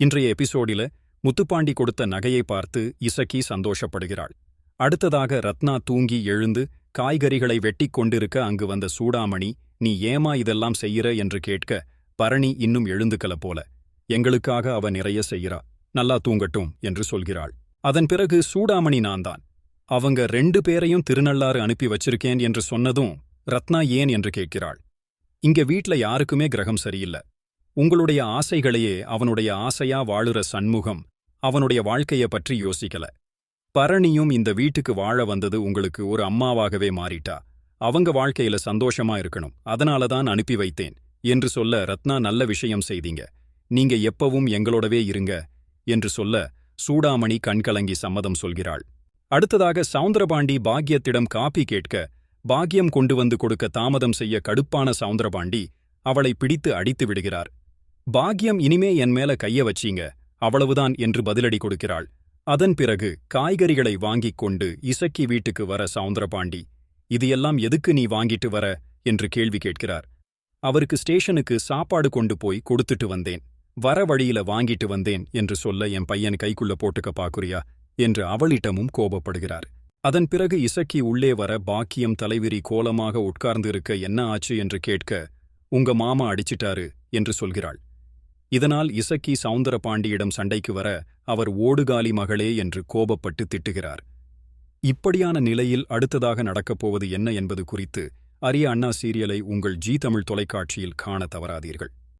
இன்றைய எபிசோடில முத்துப்பாண்டி கொடுத்த நகையை பார்த்து இசக்கி சந்தோஷப்படுகிறாள். அடுத்ததாக ரத்னா தூங்கி எழுந்து காய்கறிகளை வெட்டிக் கொண்டிருக்க அங்கு வந்த சூடாமணி நீ ஏமா இதெல்லாம் செய்யற? என்று கேட்க பரணி இன்னும் எழுந்துக்கல போல. எங்களுக்காக அவ நிறைய செய்கிறா நல்லா தூங்கட்டும் என்று சொல்கிறாள். அதன் பிறகு சூடாமணி நான்தான். அவங்க ரெண்டு பேரையும் திருநள்ளாறு அனுப்பி வச்சிருக்கேன் என்று சொன்னதும் ரத்னா ஏன் என்று கேட்கிறாள். இங்க வீட்ல யாருக்குமே கிரகம் சரியில்லை. உங்களுடைய ஆசைகளையே அவனுடைய ஆசையா வாழுற சண்முகம் அவனுடைய வாழ்க்கைய பற்றி யோசிக்கல. பரணியும் இந்த வீட்டுக்கு வாழ வந்தது உங்களுக்கு ஒரு அம்மாவாகவே மாறிட்டா. அவங்க வாழ்க்கையில சந்தோஷமா இருக்கணும். அதனால தான் அனுப்பி வைத்தேன் என்று சொல்ல ரத்னா நல்ல விஷயம் செய்தீங்க. நீங்க எப்பவும் எங்களோடவே இருங்க என்று சொல்ல சூடாமணி கண்கலங்கி சம்மதம் சொல்கிறாள். அடுத்ததாக சவுந்தரபாண்டி பாக்யத்திடம் காப்பி கேட்க பாக்யம் கொண்டு வந்து கொடுக்க தாமதம் செய்ய கடுப்பான சவுந்தரபாண்டி அவளை பிடித்து அடித்து விடுகிறார். பாக்யம் இனிமே என் மேல கைய வச்சீங்க அவ்வளவுதான் என்று பதிலடி கொடுக்கிறாள். அதன் பிறகு காய்கறிகளை வாங்கிக் கொண்டு இசக்கி வீட்டுக்கு வர சவுந்தரபாண்டி இது எல்லாம் எதுக்கு நீ வாங்கிட்டு வர? என்று கேள்வி கேட்கிறார். அவருக்கு ஸ்டேஷனுக்கு சாப்பாடு கொண்டு போய் கொடுத்துட்டு வந்தேன். வர வழியில வாங்கிட்டு வந்தேன் என்று சொல்ல என் பையன் கைக்குள்ள போட்டுக்க பாக்குறியா? என்று அவளிடமும் கோபப்படுகிறார். அதன் பிறகு இசக்கி உள்ளே வர பாக்கியம் தலைவிரி கோலமாக உட்கார்ந்து இருக்க என்ன ஆச்சு என்று கேட்க உங்க மாமா அடிச்சிட்டாரு என்று சொல்கிறாள். இதனால் இசக்கி சவுந்தரபாண்டியிடம் சண்டைக்கு வர அவர் ஓடுகாலி மகளே என்று கோபப்பட்டு திட்டுகிறார். இப்படியான நிலையில் அடுத்ததாக நடக்கப் போவது என்ன என்பது குறித்து அரிய அண்ணா சீரியலை உங்கள் ஜீ தமிழ் தொலைக்காட்சியில் காண தவறாதீர்கள்.